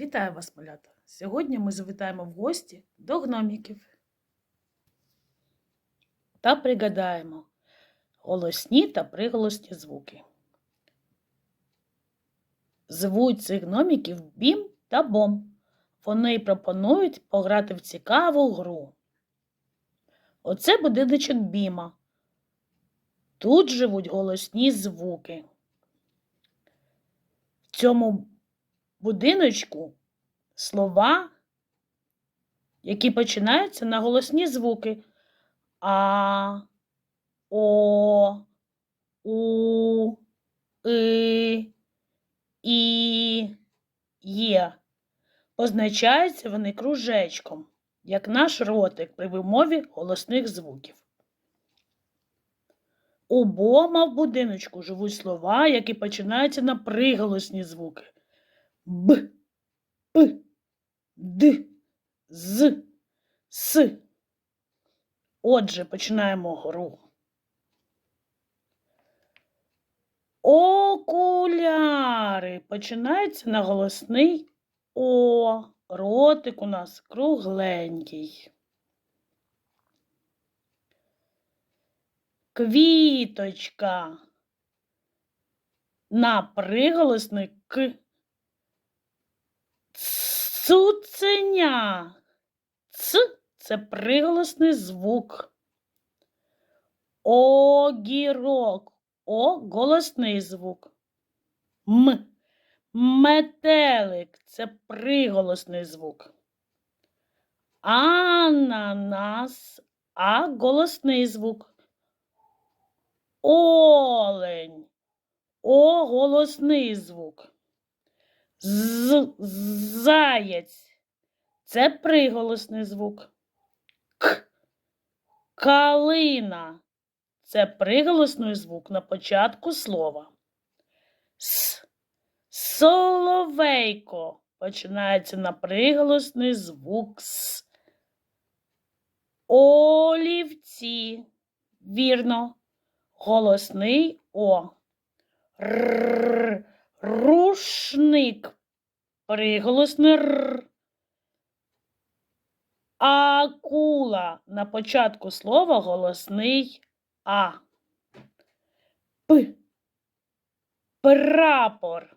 Вітаю вас, малята! Сьогодні ми завітаємо в гості до гноміків та пригадаємо голосні та приголосні звуки. Звуть цих гноміків Бім та Бом. Вони пропонують пограти в цікаву гру. Оце будиночок Біма. Тут живуть голосні звуки. В цьому будиночку слова, які починаються на голосні звуки А, О, У, И, І, Є. Позначаються вони кружечком, як наш ротик при вимові голосних звуків. У бома в будиночку живуть слова, які починаються на приголосні звуки. Б, П, Д, З, С. Отже, починаємо гру. Окуляри починається на голосний О. Ротик у нас кругленький. Квіточка. На приголосний К. Цуценя. Ц це приголосний звук. Огірок. О голосний звук. М. Метелик це приголосний звук. Ананас. А голосний звук. Олень. О голосний звук. З заєць. Це приголосний звук. К. Калина. Це приголосний звук на початку слова. С. Соловейко. Починається на приголосний звук С. Олівці. Вірно. Голосний О. Р. Рушник. Приголосний Р. Акула. На початку слова голосний А. П. Прапор.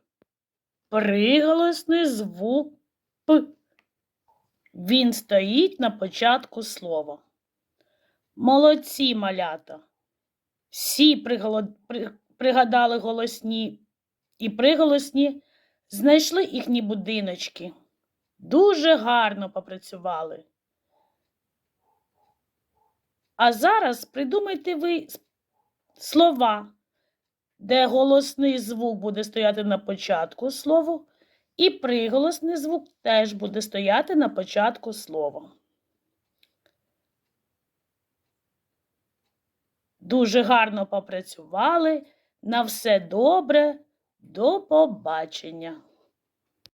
Приголосний звук П. Він стоїть на початку слова. Молодці малята. Всі пригадали голосні і приголосні, знайшли їхні будиночки. Дуже гарно попрацювали. А зараз придумайте ви слова, де голосний звук буде стояти на початку слова, і приголосний звук теж буде стояти на початку слова. Дуже гарно попрацювали. На все добре. До побачення.